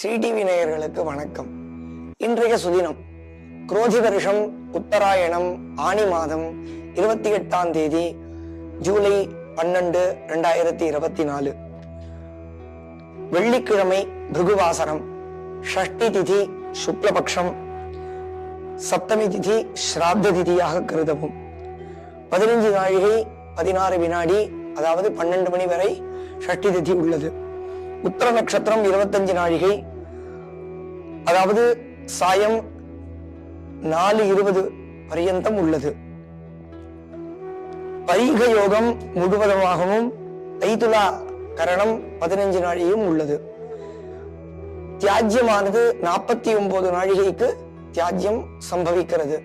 Sri TV நேயர்களுக்கு வணக்கம். இன்றைய சுதினம் குரோதி வருஷம் உத்தராயணம் ஆனி மாதம் இருபத்தி எட்டாம் தேதி ஜூலை பன்னெண்டு ரெண்டாயிரத்தி இருபத்தி நாலு. வெள்ளிக்கிழமை பிருகுவாசனம் ஷஷ்டி திதி சுக்லபக்ஷம் சப்தமி திதி ஸ்ராத்த திதியாக கருதவும். பதினைஞ்சு நாழிகை பதினாறு வினாடி அதாவது பன்னெண்டு மணி வரை ஷஷ்டி திதி உள்ளது. உத்தர நட்சத்திரம் இருபத்தஞ்சு நாழிகை. அதாவது சாயம் நாலு இருபது பரியந்தம் உள்ளது. பரீக யோகம் முழுவதுமாகவும் தைதுலா கரணம் பதினைஞ்சு நாழிகையும் உள்ளது. தியாஜ்யமானது நாற்பத்தி ஒன்பது நாழிகைக்கு தியாஜ்யம் சம்பவிக்கிறது.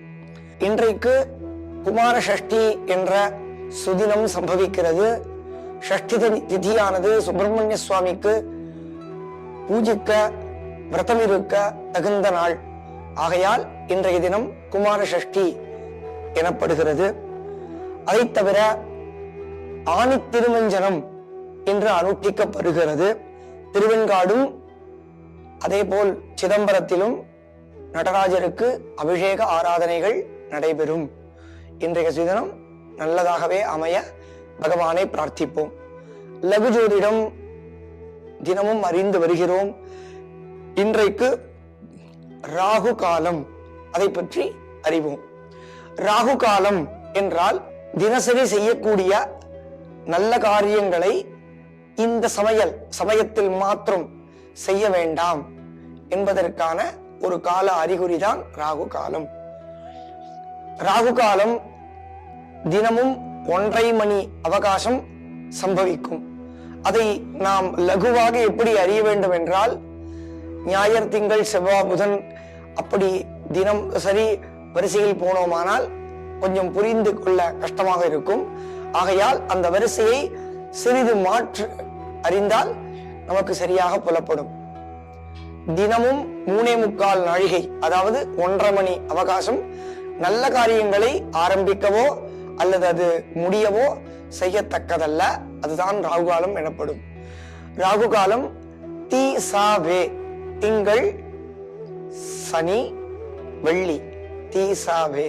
இன்றைக்கு குமார சஷ்டி என்ற சுதினம் சம்பவிக்கிறது. ஷஷ்டி திதியானது சுப்பிரமணிய சுவாமிக்கு பூஜிக்க விரதம் இருக்க தகுந்த நாள். ஆகையால் இன்றைய தினம் குமார ஷஷ்டி எனப்படுகிறது. அதை தவிர ஆணி திருமஞ்சனம் என்று அனுஷ்டிக்கப்படுகிறது. திருவெண்காடும் அதேபோல் சிதம்பரத்திலும் நடராஜருக்கு அபிஷேக ஆராதனைகள் நடைபெறும். இன்றைய சுதினம் நல்லதாகவே அமைய பகவானை பிரார்த்திப்போம். லகு ஜோதிடம் தினமும் அறிந்து வருகிறோம். இன்றைக்கு ராகு காலம் அதை பற்றி அறிவோம். ராகு காலம் என்றால் தினசரி செய்யக்கூடிய நல்ல காரியங்களை இந்த சமையல் சமயத்தில் மாத்திரம் செய்ய வேண்டாம் என்பதற்கான ஒரு கால அறிகுறிதான் ராகு காலம். ராகு காலம் தினமும் ஒன்றரை மணி அவகாசம் சம்பவிக்கும். அதை நாம் லகுவாக எப்படி அறிய வேண்டும் என்றால் ஞாயிறு திங்கள் செவ்வாய் புதன் அப்படி தினம் சரி வரிசையில் போனோமானால் கொஞ்சம் புரிந்து கொள்ள கஷ்டமாக இருக்கும். ஆகையால் அந்த வரிசையை சிறிது மாற்று அறிந்தால் நமக்கு சரியாக புலப்படும். தினமும் மூணே முக்கால் நாழிகை அதாவது ஒன்றரை மணி அவகாசம் நல்ல காரியங்களை ஆரம்பிக்கவோ அல்லது அது முடியவோ செய்யத்தக்கதல்ல அதுதான் ராகுகாலம் எனப்படும். ராகுகாலம் தீ சா வே திங்கள் சனி வெள்ளி. தீ சா வே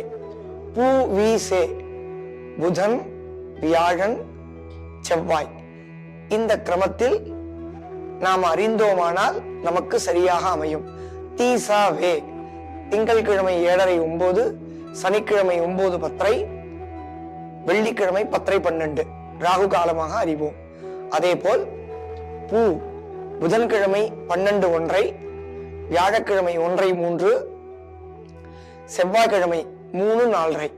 பூ வி சே புதன் வியாழன் செவ்வாய். இந்த கிரமத்தில் நாம் அறிந்தோமானால் நமக்கு சரியாக அமையும். தீசா வே திங்கட்கிழமை ஏழரை ஒன்பது சனிக்கிழமை ஒன்பது பத்தரை வெள்ளிக்கிழமை பத்தரை பன்னெண்டு ராகு காலமாக அறிவோம். அதே போல் பூ புதன்கிழமை பன்னெண்டு ஒன்றை வியாழக்கிழமை ஒன்றை மூன்று செவ்வாய்க்கிழமை மூணு நாலரை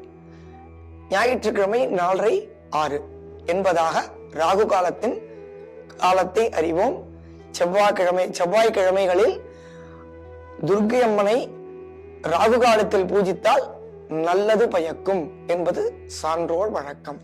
ஞாயிற்றுக்கிழமை நாலரை ஆறு என்பதாக ராகு காலத்தின் காலத்தை அறிவோம். செவ்வாய்க்கிழமை செவ்வாய்க்கிழமைகளில் துர்க்கை அம்மனை ராகு காலத்தில் பூஜித்தால் நல்லது பயக்கும் என்பது சான்றோர் வழக்கம்.